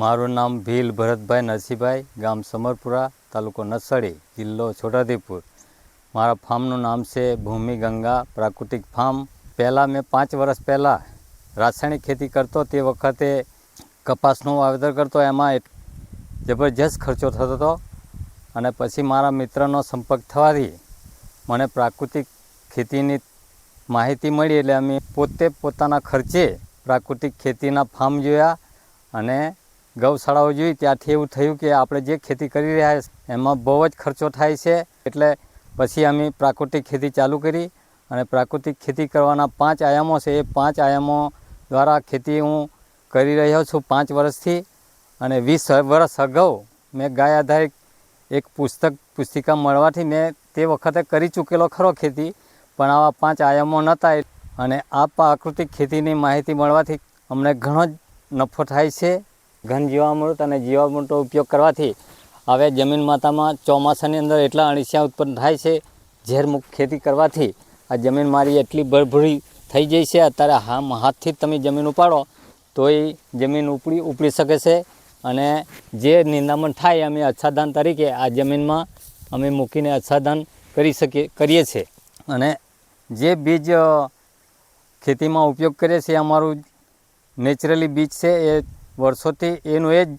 મારું નામ ભીલ ભરતભાઈ નરસિંહભાઈ ગામ સમરપુરા, તાલુકો નસડી જિલ્લો છોટાઉદેપુર. મારા ફાર્મનું નામ છે ભૂમિ ગંગા પ્રાકૃતિક ફાર્મ. પહેલાં મેં પાંચ વર્ષ પહેલાં રાસાયણિક ખેતી કરતો તે વખતે કપાસનું વાવેતર કરતો, એમાં એક જબરજસ્ત ખર્ચો થતો હતો. અને પછી મારા મિત્રનો સંપર્ક થવાથી મને પ્રાકૃતિક ખેતીની માહિતી મળી એટલે અમે પોતે પોતાના ખર્ચે પ્રાકૃતિક ખેતીના ફાર્મ જોયા અને ગૌશાળાઓ જોઈ ત્યાંથી એવું થયું કે આપણે જે ખેતી કરી રહ્યા છે, એમાં બહુ જ ખર્ચો થાય છે. એટલે પછી અમે પ્રાકૃતિક ખેતી ચાલુ કરી અને પ્રાકૃતિક ખેતી કરવાના પાંચ આયામો છે. એ પાંચ આયામો દ્વારા ખેતી હું કરી રહ્યો છું પાંચ વર્ષથી. અને વીસ વર્ષ અગાઉ મેં ગાય આધારિત એક પુસ્તક, પુસ્તિકા મળવાથી મેં તે વખતે કરી ચૂકેલો ખરો ખેતી, પણ આવા પાંચ આયામો નહોતા. અને આ પ્રાકૃતિક ખેતીની માહિતી મળવાથી અમને ઘણો જ નફો થાય છે. ઘન જીવામૃત અને જીવામૃતનો ઉપયોગ કરવાથી હવે જમીન માતામાં ચોમાસાની અંદર એટલા અળસિયા ઉત્પન્ન થાય છે ઝેરમુક્ત ખેતી કરવાથી આ જમીન મારી એટલી ભરભરી થઈ જાય છે. અત્યારે હામ હાથથી જ તમે જમીન ઉપાડો તો એ જમીન ઉપડી ઉપડી શકે છે. અને જે નિંદામણ થાય અમે અચ્છાદાન તરીકે આ જમીનમાં અમે મૂકીને અચ્છાદાન કરી શકીએ, કરીએ છીએ. અને જે બીજ ખેતીમાં ઉપયોગ કરીએ છીએ, અમારું નેચરલી બીજ છે, એ વર્ષોથી એનું એ જ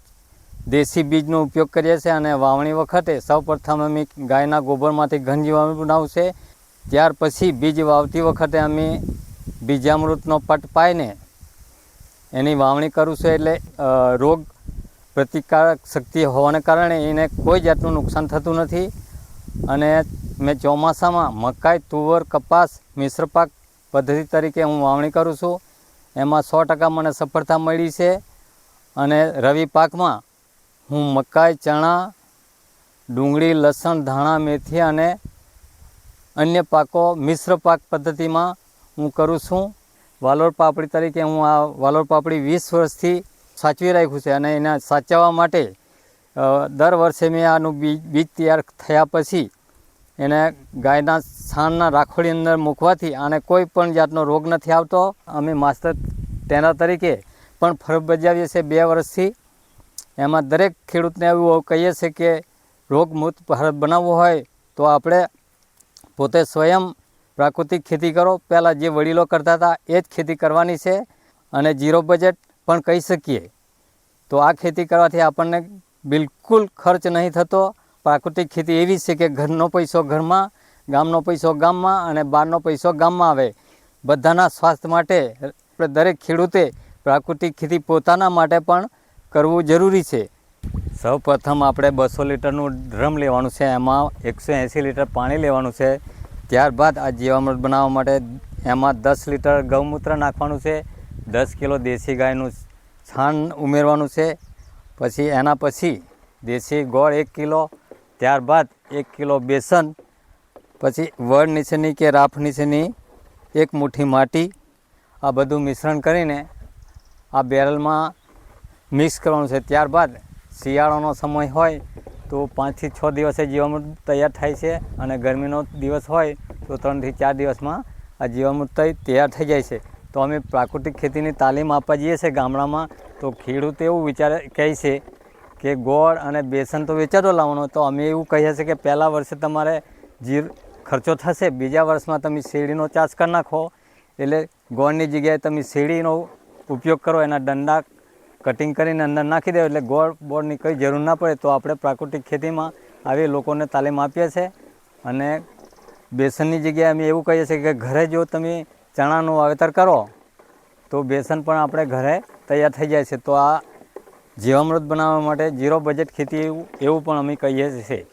દેશી બીજનો ઉપયોગ કરીએ છીએ અને વાવણી વખતે સૌપ્રથમ અમે ગાયના ગોબરમાંથી ઘન જીવામૃત બનાવું છે ત્યાર પછી બીજ વાવતી વખતે અમે બીજામૃતનો પટ પાઈને એની વાવણી કરું છું એટલે રોગ પ્રતિકારક શક્તિ હોવાને કારણે એને કોઈ જાતનું નુકસાન થતું નથી. અને મેં ચોમાસામાં મકાઈ, તુવર, કપાસ, મિશ્ર પાક પદ્ધતિ તરીકે હું વાવણી કરું છું. એમાં સો ટકા મને સફળતા મળી છે. અને રવિ પાકમાં હું મકાઈ, ચણા, ડુંગળી, લસણ, ધાણા, મેથી અને અન્ય પાકો મિશ્ર પાક પદ્ધતિમાં હું કરું છું. વાલોર પાપડી તરીકે હું આ વાલોર પાપડી વીસ વર્ષથી સાચવી રાખ્યું છે અને એને સાચવવા માટે દર વર્ષે મેં આનું બીજ બીજ તૈયાર થયા પછી એને ગાયના છાણના રાખોડી અંદર મૂકવાથી આને કોઈ પણ જાતનો રોગ નથી આવતો. અમે માસ્ટર ટ્રેનર તરીકે પણ ફરજ બજાવીએ છીએ બે વર્ષથી. એમાં દરેક ખેડૂતને એવું કહીએ છીએ કે રોગમુક્ત ભારત બનાવવો હોય તો આપણે પોતે સ્વયં પ્રાકૃતિક ખેતી કરો. પહેલાં જે વડીલો કરતા હતા એ જ ખેતી કરવાની છે અને ઝીરો બજેટ પણ કહી શકીએ. તો આ ખેતી કરવાથી આપણને બિલકુલ ખર્ચ નહીં થતો. પ્રાકૃતિક ખેતી એવી છે કે ઘરનો પૈસો ઘરમાં, ગામનો પૈસો ગામમાં અને બહારનો પૈસો ગામમાં આવે. બધાના સ્વાસ્થ્ય માટે આપણે દરેક ખેડૂતે પ્રાકૃતિક ખેતી પોતાના માટે પણ કરવું જરૂરી છે. સૌ પ્રથમ આપણે બસો લીટરનું ડ્રમ લેવાનું છે. એમાં એકસો એંસી લીટર પાણી લેવાનું છે. ત્યારબાદ આ જીવામૃત બનાવવા માટે એમાં દસ લીટર ગૌમૂત્ર નાખવાનું છે. દસ કિલો દેશી ગાયનું છાણ ઉમેરવાનું છે. પછી એના પછી દેશી ગોળ એક કિલો, ત્યારબાદ એક કિલો બેસન, પછી વડ નીચેની કે રાફ નીચેની એક મુઠ્ઠી માટી, આ બધું મિશ્રણ કરીને આ બેરલમાં મિક્સ કરવાનું છે. ત્યારબાદ શિયાળાનો સમય હોય તો પાંચથી છ દિવસે જીવામૃત તૈયાર થાય છે અને ગરમીનો દિવસ હોય તો ત્રણથી ચાર દિવસમાં આ જીવામૃત તૈયાર થઈ જાય છે. તો અમે પ્રાકૃતિક ખેતીની તાલીમ આપવા જઈએ છીએ ગામડામાં. તો ખેડૂત એવું વિચારે, કહે છે કે ગોળ અને બેસન તો વેચાતો લાવવાનો. તો અમે એવું કહીએ છીએ કે પહેલાં વર્ષે તમારે જીર ખર્ચો થશે. બીજા વર્ષમાં તમે શેરડીનો ચાষ કરી નાખો. એટલે ગોળની જગ્યાએ તમે શેરડીનો ઉપયોગ કરો, એના દંડા કટિંગ કરીને અંદર નાખી દેવો. એટલે ગોળ બોળની કંઈ જરૂર ના પડે, તો આપણે પ્રાકૃતિક ખેતીમાં આવી લોકોને તાલીમ આપીએ છીએ. અને બેસનની જગ્યાએ અમે એવું કહીએ છીએ કે ઘરે જો તમે ચણાનું વાવેતર કરો, તો બેસન પણ આપણે ઘરે તૈયાર થઈ જાય છે. તો આ જીવામૃત બનાવવા માટે ઝીરો બજેટ ખેતી એવું એવું પણ અમે કહીએ છીએ.